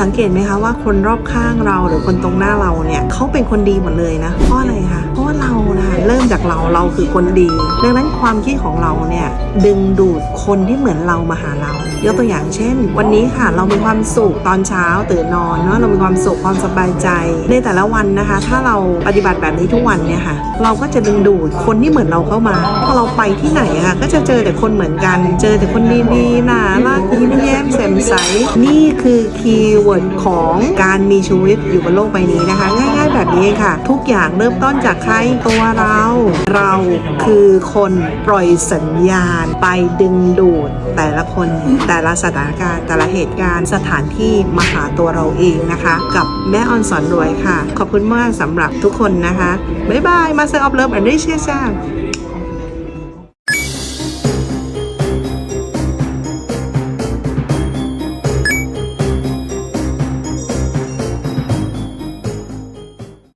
สังเกตไหมคะว่าคนรอบข้างเราหรือคนตรงหน้าเราเนี่ยเขาเป็นคนดีหมดเลยนะเพราะอะไรคะเพราะว่าเรา จากเราเราคือคนดี ดังนั้นความคิดของเราเนี่ยดึงดูดคนที่เหมือนเรามาหาเรา ยกตัวอย่างเช่น วันนี้ค่ะเรามีความสุขตอนเช้าตื่นนอนเนาะเรามีความสุขความสบายใจ ในแต่ละวันนะคะ ถ้าเราปฏิบัติแบบนี้ทุกวันเนี่ยค่ะ เราก็จะดึงดูดคนที่เหมือนเราเข้ามาพอเราไปที่ไหนอะค่ะก็จะเจอแต่คนเหมือนกัน เจอแต่คนดีๆน่ารักยิ้มแย้มแจ่มใสนี่คือคีย์เวิร์ดของการมีชีวิตอยู่บนโลกใบนี้นะคะ ง่าย ๆ แบบนี้ค่ะ ทุกอย่างเริ่มต้นจากใครตัวเราเราคือคนปล่อยสัญญาณไปดึงดูดแต่ละคนแต่ละสถานการณ์แต่ละเหตุการณ์สถานที่มาหาตัวเราเองนะคะ กับแม่ออนสอนรวยค่ะ ขอบคุณมากสำหรับทุกคนนะคะ บ๊ายบายมาเซอร์ออฟเลิฟแอนด์ริชเชจ้า